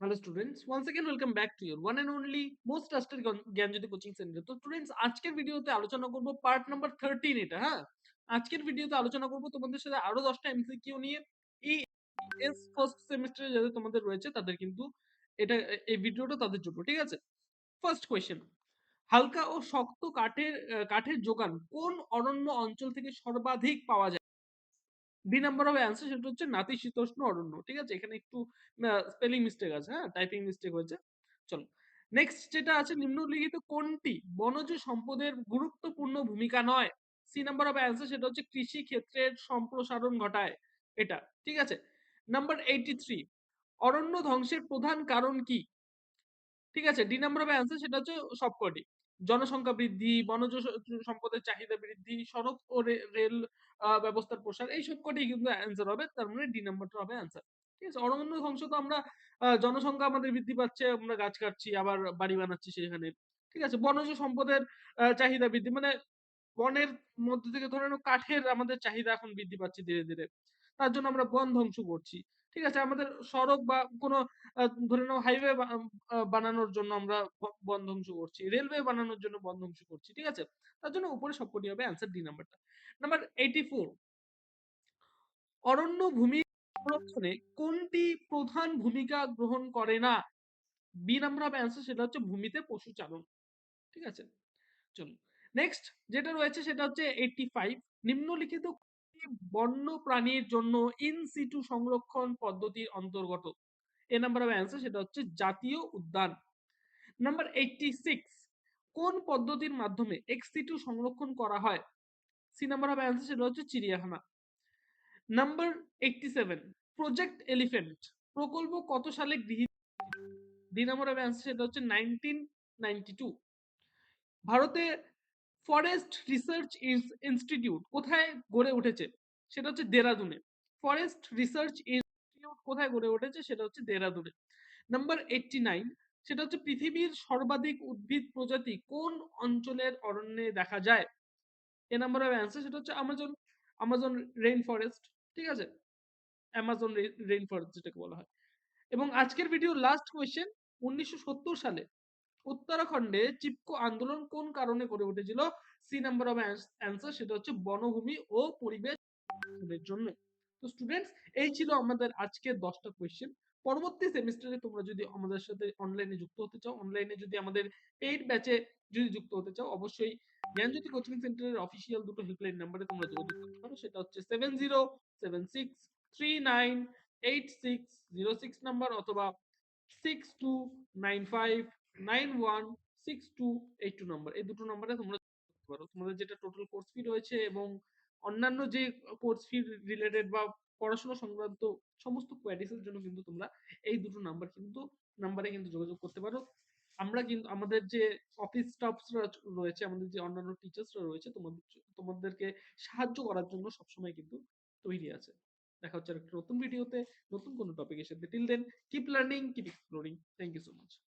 Students, once again welcome back to your one and only most trusted জ্ঞান- Gyanjyoti coaching centre তো students আজকের ভিডিওতে আলোচনা করব পার্ট নাম্বার 13 এটা হ্যাঁ? আজকের ভিডিওতে আলোচনা করব তোমাদের সাথে আরও 10টা এমসিকিউ নিয়ে। এই এস ফার্স্ট সেমিস্টারে যাদের তোমাদের রয়েছে তাদের কিন্তু এটা এই ভিডিওটা তাদের জন্য ঠিক আছে? ফার্স্ট কোয়েশ্চেন হালকা ও শক্ত কাঠের কাঠের যোগান কোন অরণ্য অঞ্চল থেকে সর্বাধিক পাওয়া যায়? বি নাম্বার হবে অ্যান্সার সেটা হচ্ছে নাতিশীতোষ্ণ অরণ্য। ঠিক আছে? এখানে একটু স্পেলিং মিস্টেক আছে হ্যাঁ? টাইপিং মিস্টেক হয়েছে। চলো। নেক্সট যেটা আছে, নিম্নলিখিত কোনটি বনজ সম্পদের গুরুত্বপূর্ণ ভূমিকা নয়? সি নাম্বার হবে অ্যান্সার সেটা হচ্ছে কৃষি ক্ষেত্রের সম্প্রসারণ ঘটায়। এটা, ঠিক আছে? নাম্বার এইটি থ্রি অরণ্য ধ্বংসের প্রধান কারণ কি? ঠিক আছে? ডি নাম্বার হবে অ্যান্সার সেটা হচ্ছে সবকটি। জনসংখ্যা বৃদ্ধি, বনজ সম্পদের চাহিদা বৃদ্ধি, সড়ক ও রেল ব্যবস্থার প্রসার এই সবকটি কিন্তু অ্যান্সার হবে, তার মানে ডি নাম্বারটা হবে অ্যান্সার ঠিক আছে? অরণ্য ধ্বংস তো আমরা জনসংখ্যা আমাদের বৃদ্ধি পাচ্ছে, আমরা গাছ কাটছি, আবার বাড়ি বানাচ্ছি সেখানে। ঠিক আছে? বনজ সম্পদের চাহিদা বৃদ্ধি মানে বনের মধ্যে থেকে ধরেন কাঠের আমাদের চাহিদা এখন বৃদ্ধি পাচ্ছে ধীরে ধীরে। তার জন্য আমরা বন ধ্বংস করছি। ঠিক আছে? আমাদের সড়ক বা কোনো ধরে নাও হাইওয়ে বানানোর জন্য আমরা ব- বন ধ্বংস করছি। রেলওয়ে বানানোর জন্য বন ধ্বংস করছি, ঠিক আছে? তার জন্য উপরে সবকটি হবে অ্যান্সার ডি নাম্বারটা নাম্বার এইটি ফোর অরণ্য ভূমি সংরক্ষণে কোনটি প্রধান ভূমিকা গ্রহণ করে না? বি নাম্বার হবে অ্যান্সার সেটা হচ্ছে ভূমিতে পশু চালন ঠিক আছে? চলুন। নেক্সট যেটা রয়েছে সেটা হচ্ছে এইটটি ফাইভ নিম্নলিখিত বন্য প্রাণীর জন্য ইন সিটু সংরক্ষণ পদ্ধতির অন্তর্গত। এ নাম্বার হবে অ্যান্সার সেটা হচ্ছে জাতীয় উদ্যান। নাম্বার এইটটি সিক্স কোন পদ্ধতির মাধ্যমে এক্স সিটু সংরক্ষণ করা হয়? সি নাম্বার হবে অ্যান্সার সেটা হচ্ছে চিড়িয়াখানা। Number eighty seven project elephant প্রকল্প কত সালে গৃহীত? ডি নাম্বার হবে অ্যান্সার সেটা হচ্ছে নাইনটিন নাইনটি টু ভারতে ফরেস্ট রিসার্চ ইনস্টিটিউট কোথায় গড়ে উঠেছে? সেটা হচ্ছে দেরাদুনে। ফরেস্ট রিসার্চ ইনস্টিটিউট কোথায় গড়ে উঠেছে? সেটা হচ্ছে দেরাদুনে। নাম্বার এইটটি নাইন সেটা হচ্ছে পৃথিবীর সর্বাধিক উদ্ভিদ প্রজাতি কোন অঞ্চলের অরণ্যে দেখা যায়? এ নাম্বার হবে অ্যান্সার সেটা হচ্ছে আমাজন আমাজন রেইন ফরেস্ট ঠিক আছে? অ্যামাজন রেইন ফরেস্ট যেটাকে বলা হয়। এবং আজকের ভিডিও লাস্ট কোয়েশ্চেন উনিশশো সত্তর সালে উত্তরাখণ্ডে চিপকো আন্দোলন কোন কারণে গড়ে উঠেছিল? সি নাম্বার অফ অ্যান্সার সেটা হচ্ছে বনভূমি ও পরিবেশ জন্য। তো স্টুডেন্টস এই ছিল আমাদের আজকে দশটা কোয়েশ্চেন পরবর্তী সেমিস্টারে তোমরা যদি আমাদের সাথে অনলাইনে যুক্ত হতে চাও অনলাইনে যদি আমাদের পেইড ব্যাচে যদি যুক্ত হতে চাও, অবশ্যই জ্ঞানজ্যোতি কোচিং সেন্টারের অফিসিয়াল দুটো হেল্পলাইন নাম্বারে তোমরা যোগাযোগ করতে পারো। সেটা হচ্ছে seven zero seven six three nine eight six zero six number অথবা সিক্স টু নাইন ফাইভ এই দুটো নাম্বার কিন্তু নাম্বারে কিন্তু যোগাযোগ করতে পারো। আমরা কিন্তু আমাদের যে অফিস স্টাফসরা রয়েছে, আমাদের যে অন্যান্য টিচার্সরা রয়েছে, তোমাদের তোমাদেরকে সাহায্য করার জন্য সবসময় কিন্তু তৈরি আছে। দেখা হচ্ছে একটা নতুন ভিডিওতে নতুন কোনো টপিকের সাথে। Till then keep learning keep exploring thank you so much